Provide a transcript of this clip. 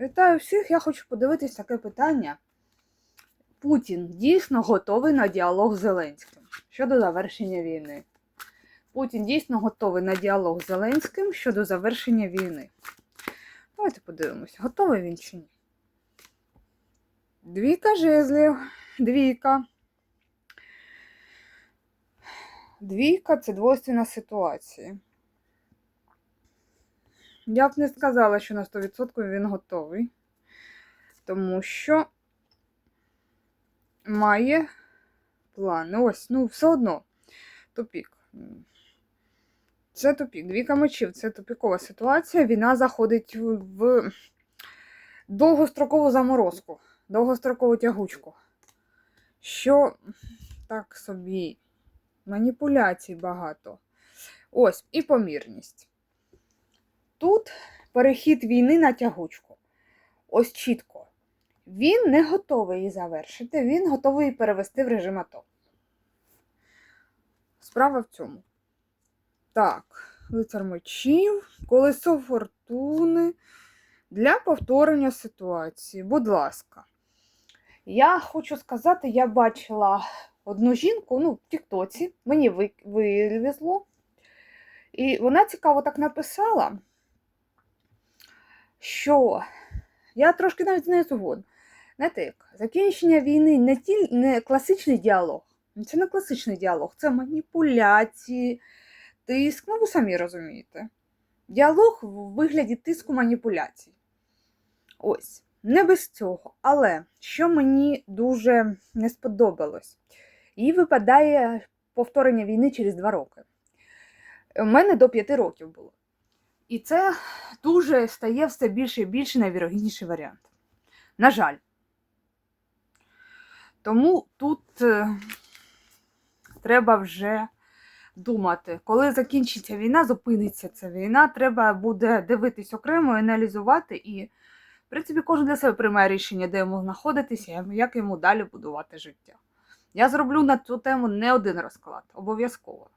Вітаю всіх! Я хочу подивитись таке питання. Путін дійсно готовий на діалог з Зеленським щодо завершення війни. Путін дійсно готовий на діалог з Зеленським щодо завершення війни. Давайте подивимося, готовий він чи ні. Двійка жезлів. Двійка. Двійка це двойственна ситуація. Я б не сказала, що на 100% він готовий, тому що має плани. Ось, ну, все одно. Тупік. Це тупік. Двіка мечів це тупікова ситуація. Війна заходить в, довгострокову заморозку, довгострокову тягучку. Що так собі, маніпуляцій багато. Ось, і помірність. Тут перехід війни на тягучку. Ось чітко. Він не готовий її завершити, він готовий її перевести в режим АТО. Справа в цьому. Так, лицар мечів, колесо фортуни для повторення ситуації. Будь ласка. Я хочу сказати, я бачила одну жінку, ну, в Тіктоці, мені ви- вивезло. І вона цікаво так написала, що я трошки навіть з нею згодна. Знаєте, як закінчення війни не тіль, не класичний діалог. Це не класичний діалог, це маніпуляції, тиск. Ну, ви самі розумієте. Діалог в вигляді тиску маніпуляцій. Ось, не без цього. Але що мені дуже не сподобалось, їй випадає повторення війни через два роки. У мене до п'яти років було. І це дуже стає все більше і більше найвірогідніший варіант. На жаль. Тому тут е, треба вже думати, коли закінчиться війна, зупиниться ця війна, треба буде дивитись окремо, аналізувати і, в принципі, кожен для себе приймає рішення, де йому знаходитися, як йому далі будувати життя. Я зроблю на цю тему не один розклад, обов'язково.